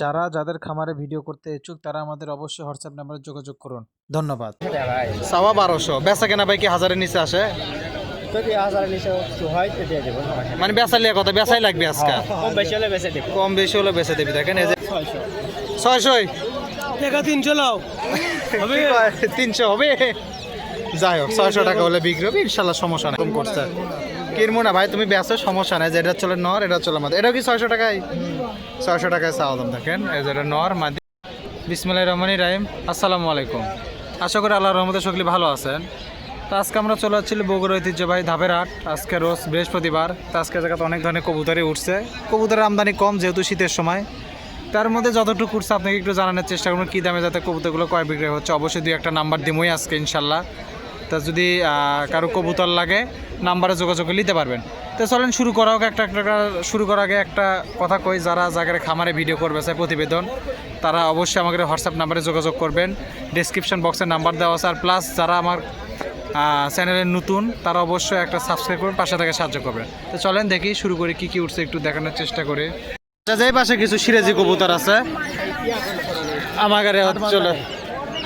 যারা যাদের খামারে ভিডিও করতে ইচ্ছুক তারা আমাদের অবশ্যই হোয়াটসঅ্যাপ নাম্বারে যোগাযোগ করুন। ধন্যবাদ। সাওয়া বারোশো। বেচা কেনা ভাই কি হাজারের নিচে আসে? হয়। মানে বেচা লিয়া কথা বেচাই লাগবে আজকে? কম বেশি হলে বেঁচে দেবো। কম বেশি হলে বেচে দেবি দেখেন এই যে। ছয়শো। ছয়শই? টাকা তিনশো লাও কয়? তিনশো হবে? যাই হোক ছয়শো টাকা হলে বিক্রি হবে ইনশাল্লাহ সমস্যা নেই। কম করছে। কিনবো না ভাই, তুমি বেচো সমস্যা নাই। যে এটা চলে নর, এটা চলে মাদ। এটাও কি ছয়শো টাকায়? ছয়শো টাকায় চাওয়া দাম দেখেন। এই যে এটা নর, মাদি। বিসমিল্লাহ রহমানি রাহিম। আসসালামু আলাইকুম। আশা করি আল্লাহ রহমতে সকলে ভালো আছেন। তো আজকে আমরা চলে যাচ্ছি বগুড়া ঐতিহ্যবাহী ধাপের হাট। আজকে রোজ বৃহস্পতিবার। তো আজকে জায়গাতে অনেক ধরনের কবুতরই উঠছে। কবুতরের আমদানি কম যেহেতু শীতের সময়। তার মধ্যে যতটুকু উঠছে, আপনাকে একটু জানানোর চেষ্টা করুন কী দামে যাতে কবুতরগুলো কয় বিক্রি হচ্ছে। অবশ্যই দুই একটা নাম্বার দিমই আজকে, ইনশাল্লাহ। তা যদি কারও কবুতর লাগে, নাম্বারে যোগাযোগ নিতে পারবেন। তো চলেন শুরু করা হোক একটা একটা শুরু করার আগে একটা কথা কই, যারা জায়গায় খামারে ভিডিও করবে, চাই প্রতিবেদন, তারা অবশ্যই আমাকে হোয়াটসঅ্যাপ নাম্বারে যোগাযোগ করবেন। ডিসক্রিপশন বক্সে নাম্বার দেওয়া আছে, আর প্লাস যারা আমার চ্যানেলের নতুন, তারা অবশ্যই একটা সাবস্ক্রাইব করবেন, পাশে থেকে সাহায্য করবেন। তো চলেন দেখি শুরু করি, কি কি উঠছে একটু দেখানোর চেষ্টা করে। আচ্ছা যে পাশে কিছু সিরাজি কবুতর আছে, আমার চলে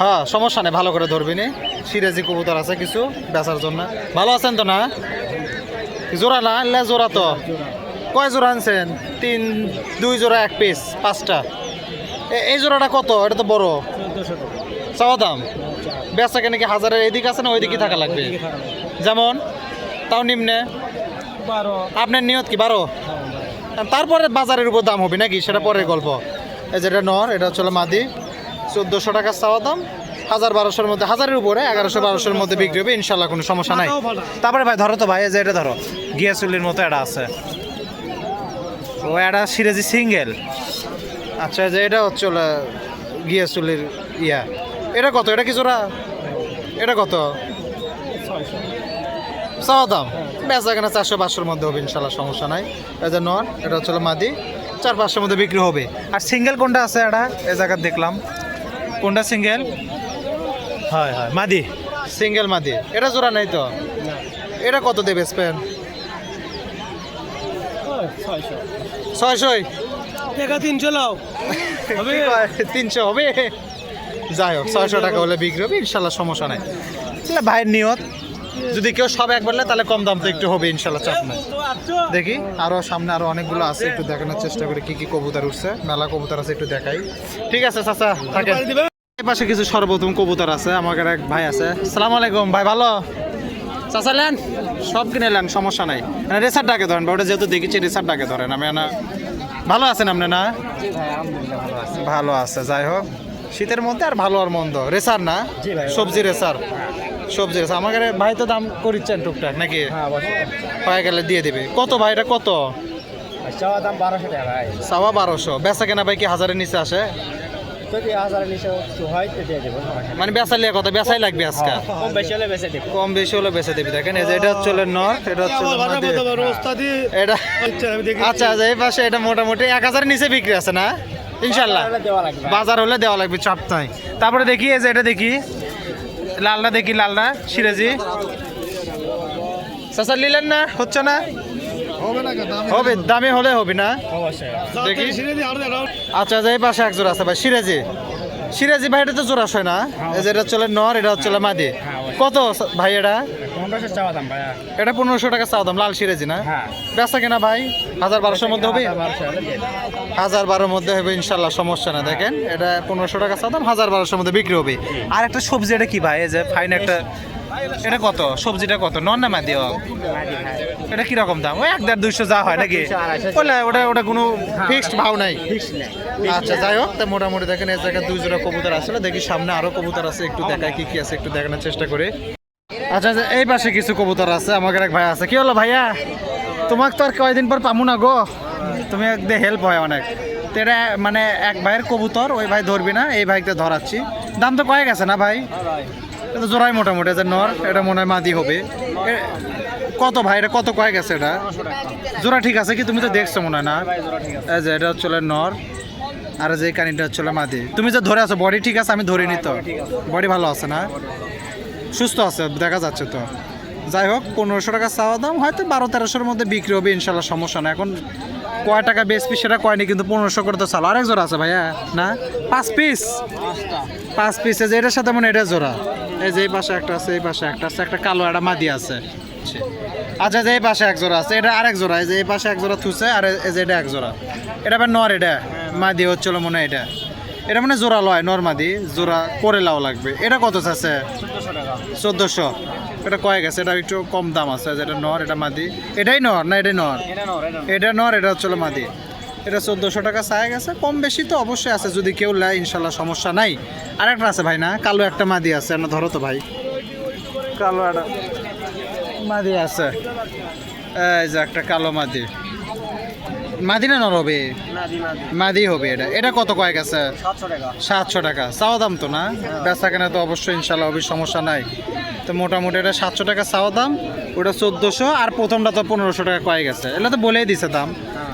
হ্যাঁ সমস্যা নেই, ভালো করে ধরবি নি। সিরাজি কবুতর আছে কিছু বেচার জন্য। ভালো আছেন তো না? জোড়া না? আনলে জোড়া তো। কয় জোড়া আনছেন? তিন দুই জোড়া এক পিস পাঁচটা। এ- এই জোড়াটা কত? এটা তো বড়। চাওয়া দাম? বেচা কেন কি হাজারের এদিকে আছে না ওইদিকে থাকা লাগবে? যেমন? তাও নিম্নে? বারো। আপনার নিয়ত কি? বারো? তারপরে বাজারের উপর দাম হবে নাকি? সেটা পরের গল্প। এই যেটা নর এটা হচ্ছে মাদি। চোদ্দোশো টাকা চাওয়া দাম। হাজার বারোশোর মধ্যে হাজারের উপরে এগারোশো বারোশোর মধ্যে বিক্রি হবে ইনশাল্লাহ কোনো সমস্যা নাই। তারপরে ভাই ধরো তো ভাই যে এটা ধরো গিয়াসুলির মতো এটা আছে। ও এটা সিরাজি সিঙ্গেল। আচ্ছা এই যে এটা হচ্ছে গিয়াসুলির ইয়া। এটা কত? এটা কি জোড়া? এটা কত? চাওয়া দাম? বেচা কেনা চারশো পাঁচশোর মধ্যে হবে ইনশাল্লাহ সমস্যা নাই। এই যে নর এটা হচ্ছে মাদি। চার পাঁচশোর মধ্যে বিক্রি হবে। আর সিঙ্গেল কোনটা আছে এটা এ জায়গায় দেখলাম। কোনটা সিঙ্গেল? হয় হয়। মাদি? সিঙ্গেল মাদি। এটা জোড়া নাই তো? এটা কত দেবে স্পেন ছয়শো। ছয়শই? টাকা তিনশো লাও তিনশো হবে? যাই হোক ছয়শো টাকা হলে বিক্রি হবে ইনশাল্লাহ সমস্যা নাই। ভাইয়ের নিয়ত। যদি কেউ সব একবার তাহলে কম দাম তো একটু হবে ইনশাল্লাহ চাপ নাই। দেখি আরও সামনে আরও অনেকগুলো আছে একটু দেখানোর চেষ্টা করি কি কি কবুতর উঠছে। মেলা কবুতর আছে একটু দেখাই। ঠিক আছে চাচা থাকেন। পাশে কিছু সর্বপ্রথম কবুতর আছে আমার এক ভাই আছে। সালাম আলাইকুম ভাই ভালো? চাচা নেন সব কিনে নেন সমস্যা নাই। মানে রেসার ডাকে ধরেন ওটা যেহেতু দেখেছি রেসার ডাকে ধরেন। আমি না ভালো আছেন আপনি না? ভালো আছে। যাই হোক। শীতের মধ্যে আর ভালো আর মন্দ। রেসার না? সবজি রেসার। সবজি রেসার। আমার কাছে ভাই তো দাম করিচ্ছেন টুকটাক নাকি? হ্যাঁ পায়ে গেলে দিয়ে দেবে। কত ভাই এটা কত? চাওয়া দাম বারোশো টাকা ভাই। সাওয়া বারোশো। বেচা কেনা ভাই কি হাজারের নিচে আসে? যদি হাজার নিচে হয় তো দিয়ে দেবো মানে বেচা লিয়া কথা বেচাই লাগবে আজকে। কম বেশি হলে বেঁচে দেবো। কম বেশি হলে বেচে দেবে। দেখেন এই যে এটা হচ্ছে নর এটা হচ্ছে এটা আচ্ছা আচ্ছা এই পাশে এটা মোটামুটি এক হাজারের নিচে বিক্রি আছে না? ইনশাল্লাহ বাজার হলে দেওয়া লাগবে। চাপ তারপরে দেখি এই যে এটা দেখি। লালটা দেখি লালটা সিরাজি। চাচা নিলেন না? হচ্ছে না? হবে দামে হলে হবে না? দেখি। আচ্ছা যে এই পাশে এক জোড়া আছে ভাই সিরাজি। সিরাজি ভাই এটা তো জোড়া হয় না? এই যে এটা চলে নর এটা হচ্ছে মাদি। কত ভাই এটা? চাওয়া এটা পনেরোশো টাকা চাও দাম লাল সিরাজি না? হ্যাঁ। বেচা কিনা ভাই? হাজার বারোশোর মধ্যে হবে? হাজার বারোর মধ্যে হবে ইনশাল্লাহ সমস্যা না। দেখেন এটা পনেরোশো টাকা চাও দাম হাজার বারোশোর মধ্যে বিক্রি হবে। আর একটা সবজি এটা কি ভাই? এই যে ফাইন একটা এটা কত? সবজিটা কত? নন না মাদি এটা কীরকম দাম? ওই এক দেড় দুইশো যা হয় নাকি? বলে ওটা ওটা কোনো ফিক্সড ভাও নাই? আচ্ছা যাই হোক তা মোটামুটি দেখেন এই জায়গায় দুই জোড়া কবুতর আসলে। দেখি সামনে আরও কবুতর আছে একটু দেখায় কি কি আছে একটু দেখানোর চেষ্টা করি। আচ্ছা আচ্ছা, এই পাশে কিছু কবুতর আছে আমাদের এক ভাই আছে। কি হলো ভাইয়া? তোমাকে তো আর কয়দিন পর পামু না গো? তুমি একদম হেল্প হয় অনেক। তো এটা মানে এক ভাইয়ের কবুতর ওই ভাই ধরবি না এই ভাইকে ধরাচ্ছি। দাম তো কয়ে গেছে না ভাই? এটা জোড়াই মোটামুটি যে নর, এটা মনে হয় মাদি হবে। কত ভাই, এটা কত কয়েক আছে এটা? জোড়া ঠিক আছে কি তুমি তো দেখছ মনে হয় না। এই যে এটা হচ্ছে নর, আর যে কানিটা হচ্ছে মাদি। তুমি যে ধরে আছো বডি ঠিক আছে, আমি ধরিনি তো। বডি ভালো আছে না? সুস্থ আছে, দেখা যাচ্ছে তো। যাই হোক পনেরোশো টাকা চাওয়া দাম হয়তো বারো তেরোশোর মধ্যে বিক্রি হবে ইনশাল্লাহ সমস্যা না এখন কয় টাকা বেশ পিস সেটা কয়নি কিন্তু পনেরোশো করে তো চালো। আরেক জোড়া আছে ভাইয়া না? পাঁচ পিস পাঁচ পিস যে এটার সাথে মানে এটা জোড়া। এই যে এই পাশে একটা আছে এই পাশে একটা আছে একটা কালো একটা মাদি আছে। আচ্ছা যে এই পাশে এক জোড়া আছে এটা আরেক জোড়া এই যে এই পাশে এক জোড়া থুছে আর এই যে এটা এক জোড়া। এটা আবার নর এটা মাদি হচ্ছিল মনে হয় এটা। এটা মানে জোড়া লয় নর মাদি জোড়া করে লাও লাগবে। এটা কত আছে চোদ্দোশো। এটা কয়ে গেছে এটা একটু কম দাম আছে যেটা নর এটা মাদি। এটাই নর না এটাই নর? এটা নর এটা হচ্ছে মাদি। এটা চোদ্দোশো টাকা চায় গেছে কম বেশি তো অবশ্যই আছে যদি কেউ নেয় ইনশাল্লাহ সমস্যা নাই। আর একটা আছে ভাই না? কালো একটা মাদি আছে না ধরো তো ভাই। কালো একটা। মাদি আছে। এই যে একটা কালো মাদি। মাদি না নর হবে মাদি। হবে এটা। এটা কত কয়েক আছে সাতশো টাকা। চাওয়া দাম তো না? বেচা কেনা তো অবশ্যই ইনশাল্লাহ হবে সমস্যা নাই। তো মোটামুটি এটা সাতশো টাকা চাওয়া দাম ওটা চোদ্দোশো আর প্রথমটা তো পনেরোশো টাকা কয়ে গেছে। এগুলো তো বলেই দিছে দাম।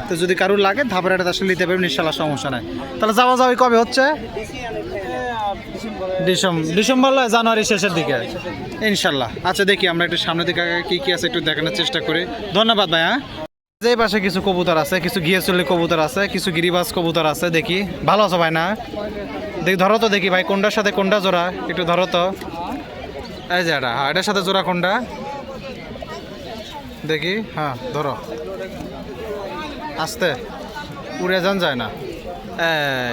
তো যদি কারুর লাগে ধাপের এটা আসলে নিতে পারবেন ইনশাল্লাহ সমস্যা নাই। তাহলে যাওয়া যাওয়া কবে হচ্ছে? ডিসেম্বর। ডিসেম্বর। জানুয়ারি শেষের দিকে। ইনশাল্লাহ আচ্ছা দেখি আমরা একটু সামনের দিকে কি কি আছে একটু দেখানোর চেষ্টা করি। ধন্যবাদ ভাই হ্যাঁ যে পাশে কিছু কবুতর আছে, কিছু গিয়েচল্লি কবুতর আছে, কিছু গিরিবাজ কবুতর আছে, দেখি। ভালো আছে ভাই, না? দেখি, ধরো তো দেখি ভাই, কোনটার সাথে কোনটা জোড়া? একটু ধরো তো। এই যে এটা হ্যাঁ এটার সাথে জোড়া কোনটা? দেখি হ্যাঁ ধরো। আস্তে। উড়ে যান যায় না।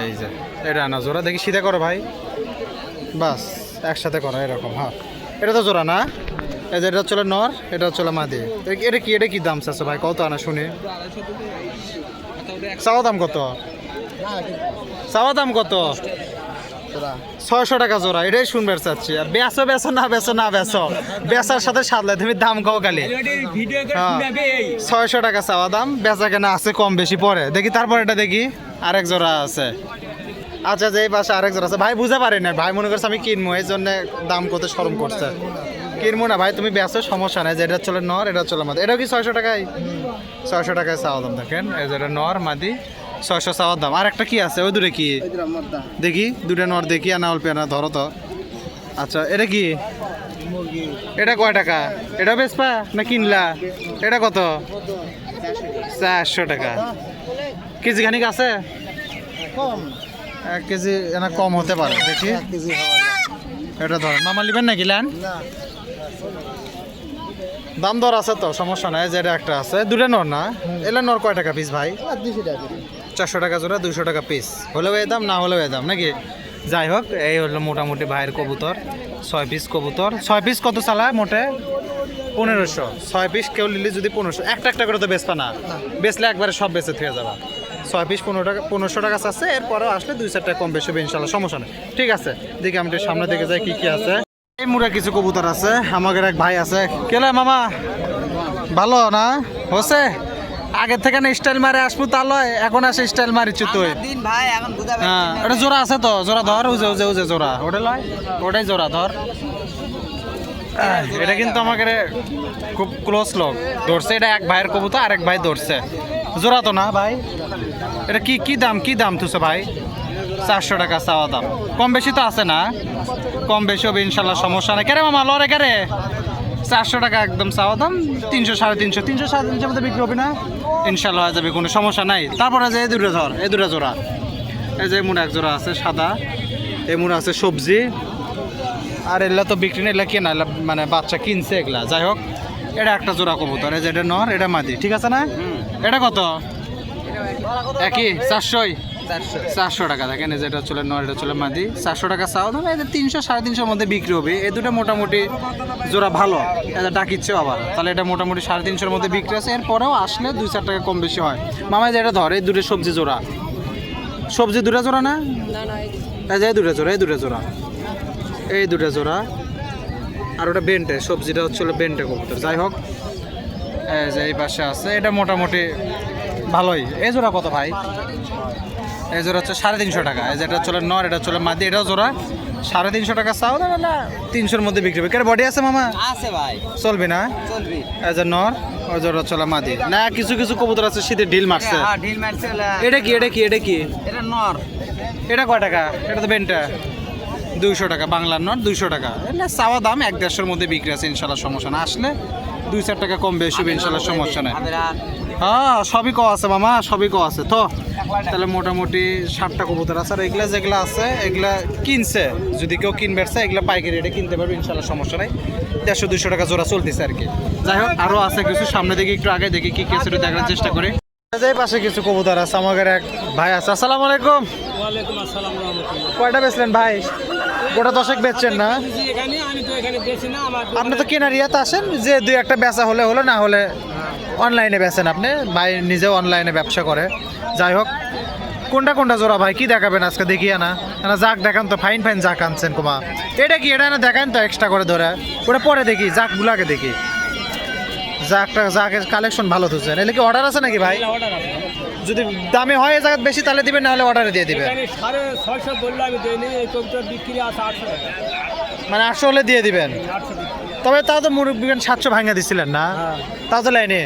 এই যে, এটা না, জোড়া দেখি, সিধা করো ভাই। বাস, একসাথে করো, এরকম হ্যাঁ। এটা তো জোড়া, না? এটা চলে নর, এটা চলে মাদি। এটা কি এটা কি দাম চাচ্ছে ভাই? কত আনা শুনি। চাওয়া দাম কত? চাওয়া দাম কত? ছয়শো টাকা জোড়া, এটাই শুনবার চাচ্ছি। আর বেচো বেচো, না বেচো না বেচো। বেচার সাথে সাদলে তুমি দাম কও খালি। হ্যাঁ। ছয়শো টাকা চাওয়া দাম, বেচা কেনা আছে কম বেশি পরে। দেখি তারপর এটা দেখি। আরেক জোড়া আছে। আচ্ছা যে এই পাশে আরেক জোড়া আছে। ভাই বুঝতে পারি না ভাই মনে করছে আমি কিনবো এই জন্য দাম কত সরম করছে। কিনবো ভাই, তুমি বেচো সমস্যা নাই যে এটা চলে নর, এটা চলে মাদি। এটাও কি ছয়শো টাকায়? ছয়শো টাকায় চাওয়া দাম, দেখেন, এই যে এটা নর, মাদি, ছয়শো চাওয়ার দাম। আর একটা কি আছে? ওই দূরে কি? দেখি, দুটা নর দেখি, আনা অল্প, আনা ধরো তো। আচ্ছা এটা কি? এটা কয় টাকা? এটা বেচপা না কিনলা? এটা কত? চারশো টাকা। কেজি খানিক আছে? এক কেজি এনা কম হতে পারে, দেখি। এটা ধরেন। মামা নিবেন নাকি ল্যান্ড দাম দর আছে তো সমস্যা নাই যেটা একটা আছে। দুটা নর না? এলে নর কয় টাকা পিস ভাই? চারশো টাকা জোড়া দুশো টাকা পিস হলেও এই দাম না হলেও এই দাম নাকি? যাই হোক এই হলো মোটামুটি ভাইয়ের কবুতর। ছয় পিস কবুতর। ছয় পিস কত চালায় মোটে? পনেরোশো। ছয় পিস কেউ নিলে যদি পনেরোশো একটা একটা করে তো বেচবা না। বেচলে একবারে সব বেচে থেকে যাবা। ছয় পিস পনেরো টাকা পনেরোশো টাকা আছে এরপরেও আসলে দুই চার টাকা কম বেশি হবে ইনশাল্লাহ সমস্যা নেই। ঠিক আছে দেখি আমি সামনে দিকে যাই কি কি আছে। এই মুড়া কিছু কবুতর আছে আমাদের এক ভাই আছে। কেলা মামা? ভালো না? হচ্ছে আগের থেকে না স্টাইল মারে আসব তা লয় এখন আসে স্টাইল মারিচ্ছি তুই। দিন ভাই এখন হ্যাঁ ওটা জোড়া আছে তো জোড়া ধর উজে উজে উজে জোড়া। ওটা লয়? ওটাই জোড়া ধর। এটা কিন্তু আমাকে খুব ক্লোজ লোক। ধরছে এটা এক ভাইয়ের কবুতর আরেক ভাই ধরছে। জোড়া তো না ভাই? এটা কি কি দাম কি দাম তুসে ভাই? চারশো টাকা চাওয়া দাম। কম বেশি তো আছে না? কম বেশি হবে ইনশাল্লাহ সমস্যা নেই। কেরে মামা লরে কেরে? চারশো টাকা একদম চাওয়া দাম তিনশো সাড়ে তিনশো। তিনশো সাড়ে তিনশো মধ্যে বিক্রি হবে না? ইনশাল্লাহ হয়ে যাবে কোনো সমস্যা নাই। তারপরে যে এই দুটো ধর এই দুটো জোড়া। এই যে মুড়া এক জোড়া আছে সাদা। এই মুড়া আছে সবজি। আর এগুলা তো বিক্রি নেই এগুলা কেনা মানে বাচ্চা কিনছে এগুলা। যাই হোক এটা একটা জোড়া কবুতর এই যে এটা নর এটা মাদি ঠিক আছে না? এটা কত? একই চারশোই? চারশো। টাকা দেখেন এই যে এটা চলে নর এটা চলে মাদি। চারশো টাকা চাও ধরো এদের তিনশো সাড়ে তিনশোর মধ্যে বিক্রি হবে। এই দুটো মোটামুটি জোড়া ভালো। এটা ডাকিচ্ছে আবার। তাহলে এটা মোটামুটি সাড়ে তিনশোর মধ্যে বিক্রি আছে। এরপরেও আসলে দুই চার টাকা কম বেশি হয়। মামা এই যে এটা ধর এই দুটো সবজি জোড়া। সবজি দুটো জোড়া না? এই যে এই দুটো জোড়া এই দুটো জোড়া। এই দুটো জোড়া। আর ওটা বেন্টে সবজিটা হচ্ছে বেন্টে কবুতর। যাই হোক এই যে এই পাশে আছে। এটা মোটামুটি ভালোই। এই জোড়া কত ভাই? এই জোড়া হচ্ছে সাড়ে তিনশো টাকা। এই যেটা চলে নর এটা চলে মাদি এটাও জোড়া। সাড়ে তিনশো টাকা চাও না না তিনশোর মধ্যে বিক্রি হবে। কেন বডি আছে মামা? আছে ভাই। চলবে না? চলবি। এই যে নর ওই জোড়া চলে মাদি। না কিছু কিছু কবুতর আছে শীতে ঢিল মারছে। হ্যাঁ ঢিল মারছে এটা কি এটা কি এটা কি? এটা নর। এটা কয় টাকা? এটা তো বেনটা। দুইশো টাকা বাংলার নট দুইশো টাকা। এটা চাওয়া দাম এক দেড়শোর মধ্যে বিক্রি আছে ইনশাল্লাহ সমস্যা না। আসলে দুই চার টাকা কম বেশি হবে ইনশাল্লাহ সমস্যা নাই। হ্যাঁ সবই ক আছে মামা সবই ক আছে। তো তাহলে মোটামুটি ষাটটা কবুতর আছে। আর এগুলা যেগুলো আছে এগুলা কিনছে। যদি কেউ কিনবে এগুলা পাইকারি রেটে কিনতে পারবে ইনশাল্লাহ সমস্যা নাই। দেড়শো দুশো টাকা জোড়া চলতেছে আর কি। যাই হোক আরও আছে কিছু। সামনে দিকে একটু আগে দেখি কি কিছু দেখার চেষ্টা করি। এই পাশে কিছু কবুতর আছে আমাদের এক ভাই আছে। আসসালামু আলাইকুম। ওয়ালাইকুম আসসালাম রহমতুল্লাহ। কয়টা বেচলেন ভাই? গোটা দশেক বেচছেন না? আপনি তো কেনার ইয়াতে আসেন যে দুই একটা বেচা হলে হলো, না হলে অনলাইনে বেচেন আপনি। ভাই নিজেও অনলাইনে ব্যবসা করে। যাই হোক, কোনটা কোনটা জোড়া ভাই? কি দেখাবেন আজকে? দেখিয়া না না যাক, দেখান তো। ফাইন ফাইন যাক আনছেন কুমা। এটা কি? এটা না দেখান তো এক্সট্রা করে ধরে। ওটা পরে দেখি, যাক, গুলাকে দেখি। যাকটা যাকের কালেকশন ভালো তুলছেন এলে কি অর্ডার আছে নাকি ভাই? অর্ডার যদি দামে হয় এই জায়গায় বেশি তাহলে দিবেন না হলে অর্ডারে দিয়ে দিবেন সাড়ে ছয়শো বললে আমি দিইনি এই কবিতার বিক্রি আছে আটশো মানে আটশো হলে দিয়ে দিবেন? তবে তাও তো মুরব্বীগান সাতশো ভাঙা দিছিলেন না? হ্যাঁ। তাও তো লাইনে।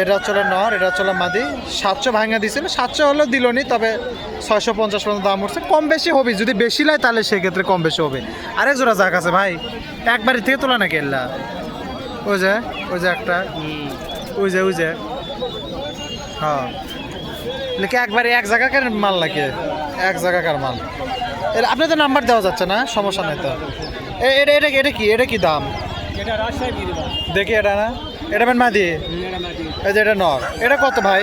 এটা হচ্ছে নর এটা হচ্ছে মাদি। সাতশো ভাঙা দিছিল সাতশো হলেও দিল নি তবে ছয়শো পঞ্চাশ পর্যন্ত দাম উঠছে। কম বেশি হবে যদি বেশি লাই তাহলে সেক্ষেত্রে কম বেশি হবে। আরেক জোড়া যাক আছে ভাই একবারই থেকে তোলা নাকি এল্লা? ওই যে ওই যে একটা। ওই যে ওই যে। হ্যাঁ। লেখে একবারে এক জায়গাকার মাল নাকি? এক জায়গাকার মাল? এর আপনাদের নাম্বার দেওয়া যাচ্ছে না? সমস্যা নেই তো। এটা এটা এটা কি? এটা কি দাম? এটা দেখি এটা না? এটা বেন মাদি? এটা এই যে এটা নর। এটা কত ভাই?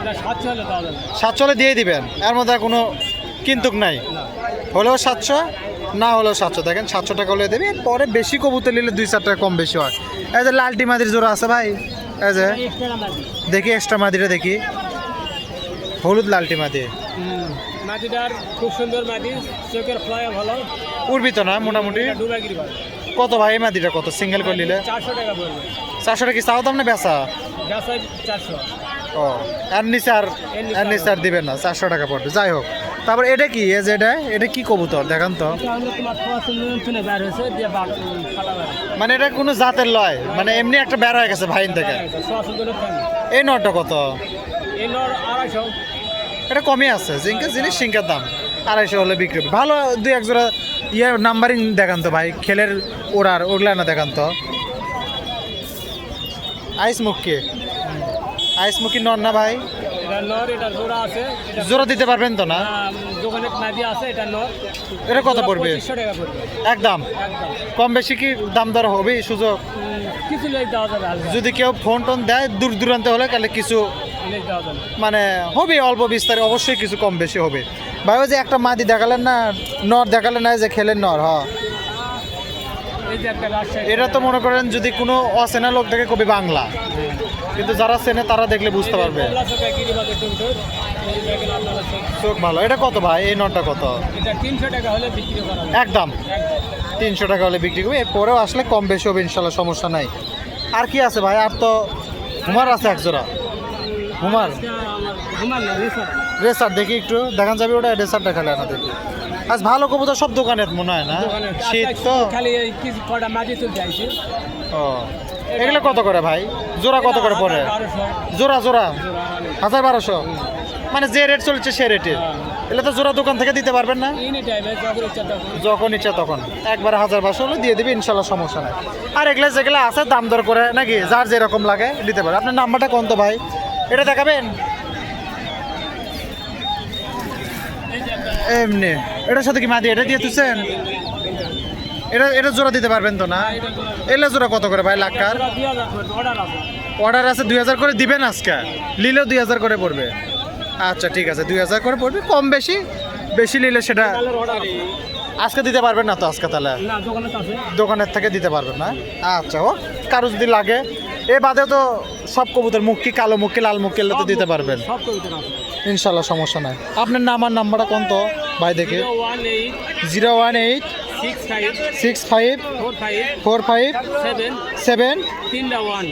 এটা সাতশো দিয়ে দিবেন। এর মধ্যে আর কোনো কিন্তুক নাই। হলেও সাতশো? না হলেও সাতশো। দেখেন সাতশো টাকা হলে দেবে। পরে বেশি কবুতর নিলে দুই চার টাকা কম বেশি হয়। এই যে লালটি মাদির জোড়া আছে ভাই এই যে দেখি এক্সট্রা মাদিটা দেখি। হলুদ লালটি মাদি। মাটিটার খুব সুন্দর মাটি চোখের ফ্লাই ভালো। উড়বি তো না মোটামুটি? কত ভাই এই মাদিটা কত? সিঙ্গেল করে নিলে? চারশো টাকা পড়বে। চারশো টাকা কি চাও দাম না বেচা? গাছায় চারশো। ও আর নিচে আর আর নিচে আর দিবেন না চারশো টাকা পড়বে। যাই হোক তারপর এটা কি? এই যে এটা এটা কি কবুতর? দেখান তো। মানে এটা কোনো জাতের লয়? মানে এমনি একটা বের হয়ে গেছে ভাইন থেকে। খানি এই নটা কত? এটা কমই আছে জিঙ্কা জিনিস সিঙ্কার দাম। আড়াইশো হলে বিক্রি ভালো দুই এক জোড়া ইয়ে নাম্বারিং দেখান তো ভাই খেলের ওড়ার ওগুলা না দেখান তো। আইস মুখকে। আইস মুখি নন না ভাই? নর এটা জোড়া আছে। জোড়া দিতে পারবেন তো না? দোকানে নাদি আছে এটা নর। এটা কত পড়বে? একদম। কম বেশি কি দাম দর হবে সুযোগ? কিছু যদি কেউ ফোন টোন দেয় দূর দূরান্তে হলে তাহলে কিছু মানে হবে অল্প বিস্তারে অবশ্যই কিছু কম বেশি হবে। ভাই যে একটা মাদি দেখালেন না নর দেখালেন না যে খেলেন নর হ এই যে একটা রাজশাহী এটা তো মনে করেন যদি কোনো অচেনা লোক দেখে কবি বাংলা। কিন্তু যারা চেনে তারা দেখলে বুঝতে পারবে। চোখা ভালো। এটা কত ভাই? এই নটটা কত? এটা তিনশো টাকা হলে বিক্রি করা যাবে একদম। তিনশো টাকা হলে বিক্রি করবে। এরপরেও আসলে কম বেশি হবে ইনশাল্লাহ সমস্যা নাই। আর কি আছে ভাই? আর তো হুমার আছে এক জোড়া। হুমার? রেসার দেখি একটু। দেখান যাবে ওটা রেসারটা খেলে না দেখি আজ ভালো কবুতর সব দোকানের মনে হয় না? শীত তো। খালি কিছু কটা মাঝে আইছি? ও। এগুলো কত করে ভাই? জোড়া কত করে পড়ে? জোড়া জোড়া। হাজার বারোশো। মানে যে রেট চলছে সে রেটে এগুলো তো জোড়া দোকান থেকে দিতে পারবেন না? যখন ইচ্ছা তখন। একবার হাজার বারোশো হলে দিয়ে দিবে, ইনশাল্লাহ সমস্যা নাই। আর এগুলো যেগুলো আছে, দাম দর করে নাকি যার যেরকম লাগে দিতে পারে। আপনার নাম্বারটা কোন তো ভাই? এটা দেখাবেন? এমনি। এটার সাথে কি মাদি? এটা দিয়ে তুলছেন? এটা এটা জোড়া দিতে পারবেন তো না? এগুলো জোড়া কত করে ভাই লাক্কার? অর্ডার আছে। দুই হাজার করে দিবেন আজকে? নিলেও দুই হাজার করে পড়বে। আচ্ছা ঠিক আছে দুই হাজার করে পড়বে। কম বেশি বেশি নিলে সেটা আজকে দিতে পারবেন না তো আজকে তাহলে? দোকানের থেকে দিতে পারবেন না? আচ্ছা ও কারও যদি লাগে এ বাদে তো সব কবুতর মুখকি কালো মুখকি লাল এলে তো দিতে পারবেন। ইনশাল্লাহ সমস্যা নাই। আপনার নাম আর নাম্বারটা কোন তো? ভাই দেখে। Zero one eight six five four five seven seven তিনটা ওয়ান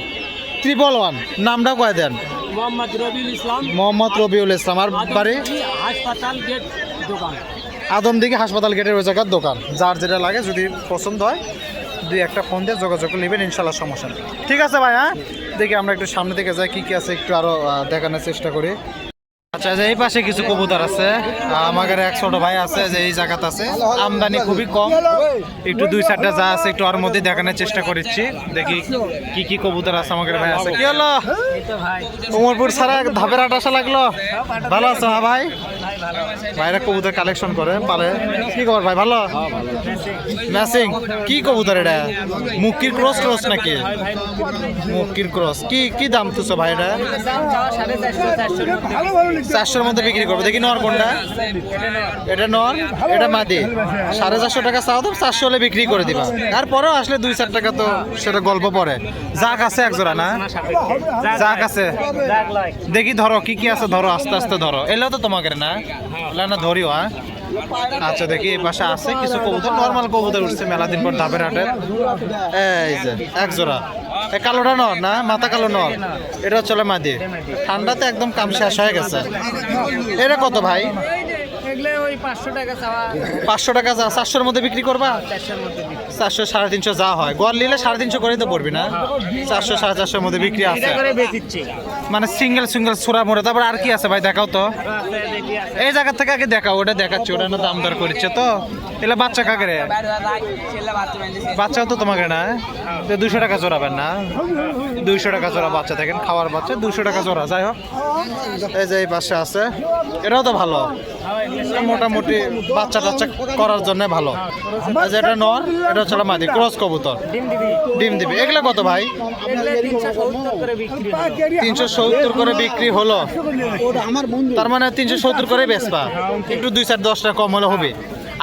ট্রিপল ওয়ান নামটা কয়ে দেন? মোহাম্মদ রবিউল ইসলাম। মোহাম্মদ রবিউল ইসলাম। আর বাড়ি? আদমদিঘি হাসপাতাল গেট দোকান। আদমদিঘি হাসপাতাল গেটের ওই জায়গার দোকান। যার যেটা লাগে যদি পছন্দ হয় দুই একটা ফোন দিয়ে যোগাযোগ করে নেবেন ইনশাল্লাহ সমস্যা নেই। ঠিক আছে ভাই হ্যাঁ? দেখি আমরা একটু সামনে থেকে যাই কী কী আছে একটু আরও দেখানোর চেষ্টা করি। আচ্ছা যে এই পাশে কিছু কবুতর আছে। আমাদের এক ছোট ভাই আছে যে এই জায়গা আছে। আমদানি খুবই কম। একটু দুই চারটা যা আছে একটু ওর মধ্যে দেখানোর চেষ্টা করছি দেখি কি কি কবুতর আছে আমাদের ভাই আছে। কি হলো? উমরপুর ছাড়া ধাপের আটাশা লাগল। ভালো আছো হ্যাঁ ভাই? ভাইরা কবুতর কালেকশন করে পারে কি খবর ভাই, ভালো? ম্যাসিং কি কবুতর এটা? মুক্তির ক্রস ক্রস নাকি? মুক্তির ক্রস কি কি দাম তুছো ভাই এটা? চারশোর মধ্যে বিক্রি করব। দেখি নর কোনটা? এটা নর, এটা মাদি। সাড়ে চারশো টাকা চাও দাম চারশো হলে বিক্রি করে দিবা। তারপরেও আসলে দুই চার টাকা তো সেটা গল্প পড়ে যাক আছে একজোড়া না? যাক আছে। দেখি ধরো, কি কি আছে ধরো, আস্তে আস্তে ধরো। এলেও তো তোমাকে না? না ধরিও হ্যাঁ? আচ্ছা দেখি এই পাশে আছে কিছু কবুতর। নর্মাল কবুতর উঠছে মেলা দিন পর ধাপের হাটে এই যে এক জোড়া। এই কালোটা নর না? মাথা কালো নর। এটা চলে মাদি। ঠান্ডাতে একদম কাম শেষ হয়ে গেছে। এটা কত ভাই? পাঁচশো টাকা যা চারশোর মধ্যে বিক্রি করবা। চারশো সাড়ে তিনশো যা হয়। গোয়াল নিলে সাড়ে তিনশো করেই তো পড়বি না? চারশো সাড়ে চারশোর মধ্যে বিক্রি আছে। করে মানে সিঙ্গেল সিঙ্গেল সুরা মোড়ে তারপর আর কি আছে ভাই? দেখাও তো। এই জায়গা থেকে আগে দেখাও ওটা দেখাচ্ছি ওটা না দাম দর করছে তো। এলে বাচ্চা কাকে রে? বাচ্চাও তো তোমাকে না দুশো টাকা জোড়াবেন না? দুইশো টাকা জোড়া বাচ্চা দেখেন খাওয়ার বাচ্চা দুশো টাকা জোড়া যাই হোক। এই যে এই পাশে আছে এটাও তো ভালো। মোটামুটি বাচ্চা টাচ্চা করার জন্য ভালো। এটা নর এটা হচ্ছে মাদি ক্রস কবুতর। ডিম দিবি। এগুলো কত ভাই? তিনশো সত্তর করে বিক্রি তিনশো সত্তর করে বিক্রি হলো। তার মানে তিনশো সত্তর করে বেচবা। একটু দুই চার দশটা কম হলে হবে।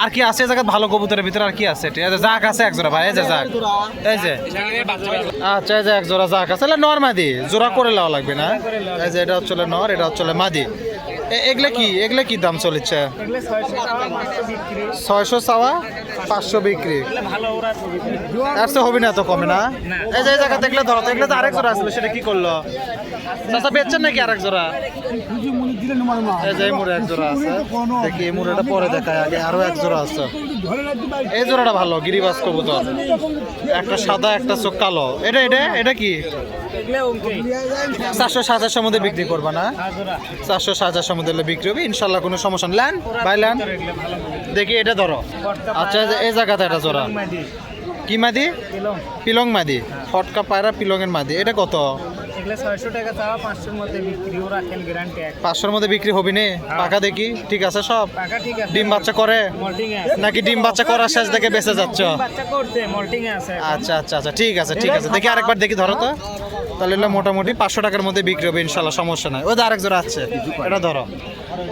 আর কি আছে জায়গা ভালো কবুতরের ভিতরে আর কি আছে? জাক আছে এক জোড়া ভাই, এই যে জাক। এই যে। আচ্ছা এই যে এক জোড়া জাক আছে। নর মাদি, জোড়া করে লওয়া লাগবে না? এই যে এটা হচ্ছে নর, এটা হচ্ছে মাদি। এগুলা কি? এগুলো কি দাম চলেছে? ছয়শো চাওয়া, পাঁচশো বিক্রি। তো হবে না এত কমে না? এই যে জায়গা দেখলে ধরো এগুলো তো আরেক জোড়া আসলো, সেটা কি করল? চাচা, বেচছেন নাকি আরেক জোড়া? এই যে মুড়ে এক জোড়া আছে। দেখি, এই মুড়েটা পরে দেখায় আগে, আরও এক জোড়া আছে। এই জোড়াটা ভালো গিরিবাস কবুতর। একটা সাদা, একটা চোখ কালো। এটা এটা এটা কি? চারশো সাতাশের মধ্যে বিক্রি করবা না? চারশো সাতাশের মধ্যে বিক্রি হবে, ইনশাল্লাহ কোনো সমস্যা ল্যান, বাই ল্যান। দেখি এটা ধরো। আচ্ছা এই জায়গাতে এটা জোড়া। কি মাদি? পিলং মাদি। ফটকা পায়রা, পিলংয়ের মাদি। এটা কত? এগুলো ছয়শো টাকা চাওয়া পাঁচশোর মধ্যে বিক্রি ওরা গ্যারান্টি এক। পাঁচশোর মধ্যে বিক্রি হবে নে? পাকা দেখি? ঠিক আছে সব? টাকা ঠিক আছে। ডিম বাচ্চা করে? মল্টিং আছে। নাকি ডিম বাচ্চা করার শেষ দেখে বেঁচে যাচ্ছ? বাচ্চা করছে মল্টিং আছে আচ্ছা আচ্ছা আচ্ছা ঠিক আছে ঠিক আছে। দেখি আরেকবার দেখি ধরো তো। তাহলে মোটামুটি পাঁচশো টাকার মধ্যে বিক্রি হবে ইনশাল্লাহ সমস্যা নাই। ওই যে আরেক জোড়া আছে। এটা ধরো।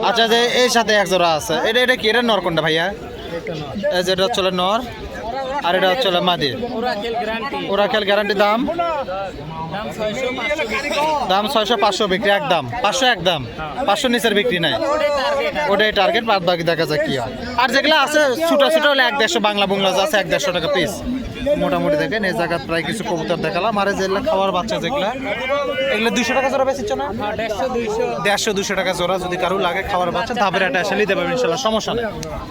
আচ্ছা যে এই সাথে এক জোড়া আছে। এটা এটা কি? এটা নর কোনটা ভাইয়া? এটা নয়। এই যে এটা হচ্ছে নর। আর এটা হচ্ছে মাদির। ওরা খেল গ্যারান্টি দাম? দাম ছয়শো পাঁচশো বিক্রি। একদম। পাঁচশো একদম। পাঁচশো নিচের বিক্রি নাই। ওটাই টার্গেট বাদ বাকি দেখা যায় কি হয়। আর যেগুলো আছে ছোটো ছোটো হলে এক দেড়শো বাংলা বাংলা আছে এক দেড়শো টাকা পিস মোটামুটি দেখেন এই জায়গায় প্রায় কিছু কবুতর দেখালাম। আর যেগুলো খাওয়ার বাচ্চা যেগুলো, এগুলো দুশো টাকা জোড়া বেশিচ্ছ না? দেড়শো দুশো টাকা জোড়া যদি কারও লাগে খাওয়ার বাচ্চা, ধাপের একটা নিতে পারবেন ইনশাল্লাহ, সমস্যা নেই।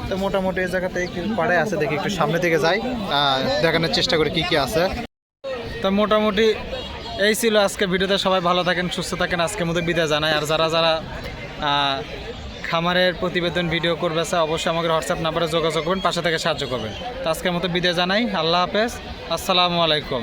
তো মোটামুটি এই জায়গাতে একটু পাড়ে আছে, দেখি একটু সামনে থেকে যাই দেখানোর চেষ্টা করি কি কি আছে। তো মোটামুটি এই ছিল আজকে ভিডিওতে, সবাই ভালো থাকেন, সুস্থ থাকেন, আজকের মধ্যে বিদায় জানাই। আর যারা যারা খামারের প্রতিবেদন ভিডিও করবে স্যার, অবশ্যই আমাকে হোয়াটসঅ্যাপ নাম্বারে যোগাযোগ করবেন, পাশে থেকে সাহায্য করবেন। তো আজকের মতো বিদায় জানাই, আল্লাহ হাফেজ, আসসালামু আলাইকুম।